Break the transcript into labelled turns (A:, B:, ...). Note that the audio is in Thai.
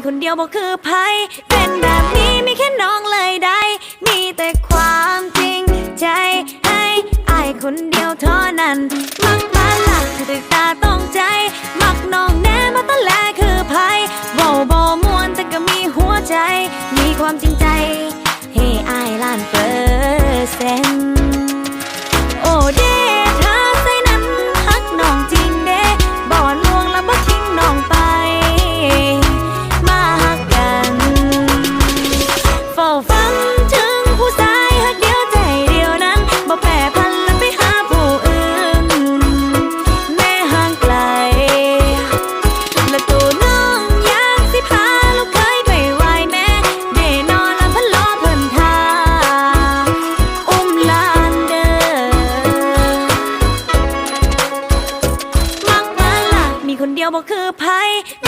A: มีคนเดียวบอกคือไพเป็นแบบนี้มีแค่น้องเลยได้ มีแต่ความจริงใจให้อายคนเดียวเท่านั้น มักมาหลักคือตึกตาต้องใจ มักน้องแน่มาตั้งแลคือไพเบาบมวนแต่ก็มีหัวใจ มีความจริงใจ ให้อายล้านเปอร์เซ็นต์ คนเดียวบอกคือภัย